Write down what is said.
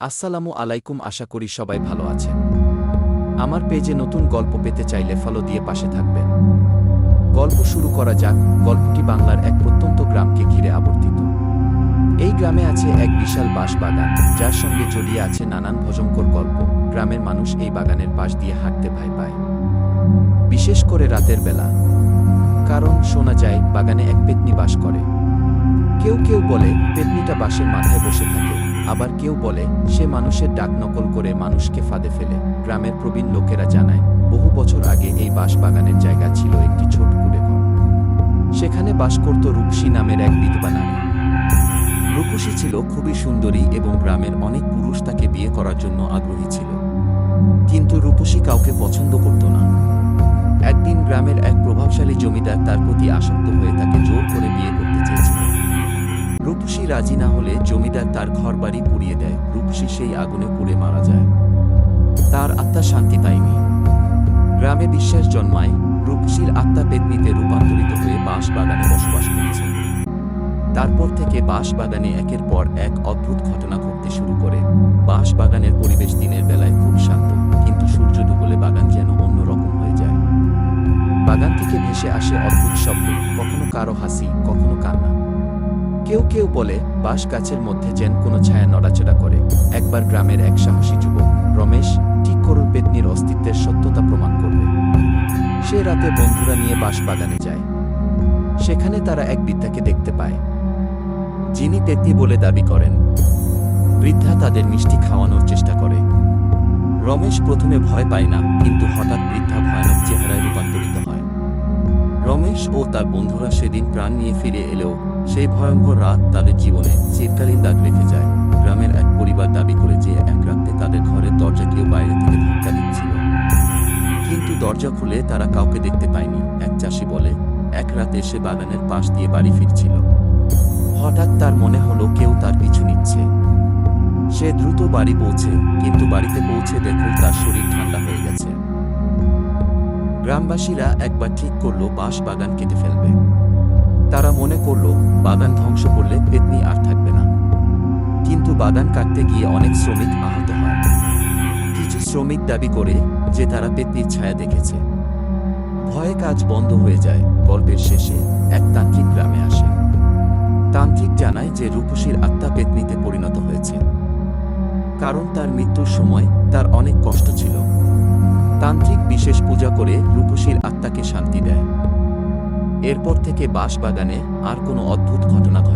আসসালামু আলাইকুম, আশা করি সবাই ভালো আছেন। আমার পেজে নতুন গল্প পেতে চাইলে ফলো দিয়ে পাশে থাকবেন। গল্প শুরু করা যাক, গল্পটি বাংলার এক প্রত্যন্ত গ্রামকে ঘিরে আবর্তিত। এই গ্রামে আছে এক বিশাল বাঁশ বাগান যার সঙ্গে জড়িয়ে আছে নানান ভজঙ্কর গল্প। গ্রামের মানুষ এই বাগানের পাশ দিয়ে হাঁটতে ভয় পায়। বিশেষ করে রাতের বেলা, কারণ শোনা যায় বাগানে এক পেতনি বাস করে। কেউ কেউ বলে, পেতনিটা বাঁশের মাথায় বসে থাকে। আবার কেউ বলে, সে মানুষের ডাক নকল করে মানুষকে ফাঁদে ফেলে। গ্রামের প্রবীণ লোকেরা জানায়, বহু বছর আগে এই বাঁশ বাগানের জায়গা ছিল একটি ছোট কুড়ে সেখানে বাস করত রূপসী নামের এক বিধবা নারী। রূপসী ছিল খুবই সুন্দরী এবং গ্রামের অনেক পুরুষ তাকে বিয়ে করার জন্য আগ্রহী ছিল। কিন্তু রূপসী কাউকে পছন্দ করত না। একদিন গ্রামের এক প্রভাবশালী জমিদার তার প্রতি আসক্ত হয়ে তাকে রূপসী রাজি না হলে জমিদার তার ঘরবাড়ি পুড়িয়ে দেয়। রূপসী সেই আগুনে পুড়ে মারা যায়। তার আত্মা শান্তি পায়নি গ্রামে বিশ্বাস জন্মায়। রূপসীর আত্মা পেতনিতে রূপান্তরিত হয়ে বাঁশ বাগানে বসবাস করেছে। তারপর থেকে বাঁশ বাগানে একের পর এক অদ্ভুত ঘটনা ঘটতে শুরু করে। বাঁশ বাগানের পরিবেশ দিনের বেলায় খুব শান্ত, কিন্তু সূর্য ডুবলে বাগান যেন অন্যরকম হয়ে যায়। বাগান থেকে ভেসে আসে অদ্ভুত শব্দ, কখনো কারও হাসি, কখনো কান্না। কেউ কেউ বলে, বাঁশ গাছের মধ্যে যেন কোনো ছায়া নড়াচড়া করে। একবার গ্রামের এক সাহসী যুবক, রমেশ, ঠিক করুর পেতনির অস্তিত্বের সত্যতা প্রমাণ করবে। সে রাতে বন্ধুরা নিয়ে বাঁশ বাগানে যায়। সেখানে তারা এক বৃদ্ধাকে দেখতে পায়। যিনি পেতনি বলে দাবি করেন। বৃদ্ধা তাদের মিষ্টি খাওয়ানোর চেষ্টা করে। রমেশ প্রথমে ভয় পায় না, কিন্তু হঠাৎ বৃদ্ধা ভয়ানক চেহারায় রূপান্তরিত হয়। রমেশ ও তার বন্ধুরা সেদিন প্রাণ নিয়ে ফিরে এলেও সেই ভয়ঙ্কর রাত তাদের জীবনে চিরকালীন দাগ রেখে যায়। গ্রামের এক পরিবার দাবি করে যে এক রাতে তাদের ঘরের দরজা কেউ বাইরে থেকে ধাক্কা দিচ্ছিল। কিন্তু দরজা খুলে তারা কাউকে দেখতে পায়নি। এক চাষি বলে, এক রাতে সে বাগানের পাশ দিয়ে বাড়ি ফিরছিল। হঠাৎ তার মনে হলো কেউ তার পিছু নিচ্ছে। সে দ্রুত বাড়ি পৌঁছে, কিন্তু বাড়িতে পৌঁছে দেখল তার শরীর ঠান্ডা হয়ে গেছে। গ্রামবাসীরা একবার ঠিক করল বাঁশ বাগান কেটে ফেলবে। তারা মনে করল বাগান ধ্বংস করলে পেতনি আর থাকবে না। কিন্তু বাগান কাটতে গিয়ে অনেক শ্রমিক আহত হয়। কিছু শ্রমিক দাবি করে যে তারা পেতনির ছায়া দেখেছে। ভয়ে কাজ বন্ধ হয়ে যায়। গল্পের শেষে এক তান্ত্রিক গ্রামে আসে। তান্ত্রিক জানায় যে রূপসীর আত্মা পেতনিতে পরিণত হয়েছে। কারণ তার মৃত্যুর সময় তার অনেক কষ্ট ছিল। তান্ত্রিক বিশেষ পূজা করে রূপসীর আত্মাকে শান্তি দেয়। এরপর থেকে বাঁশ বাগানে আর কোনো অদ্ভুত ঘটনা ঘটেনি।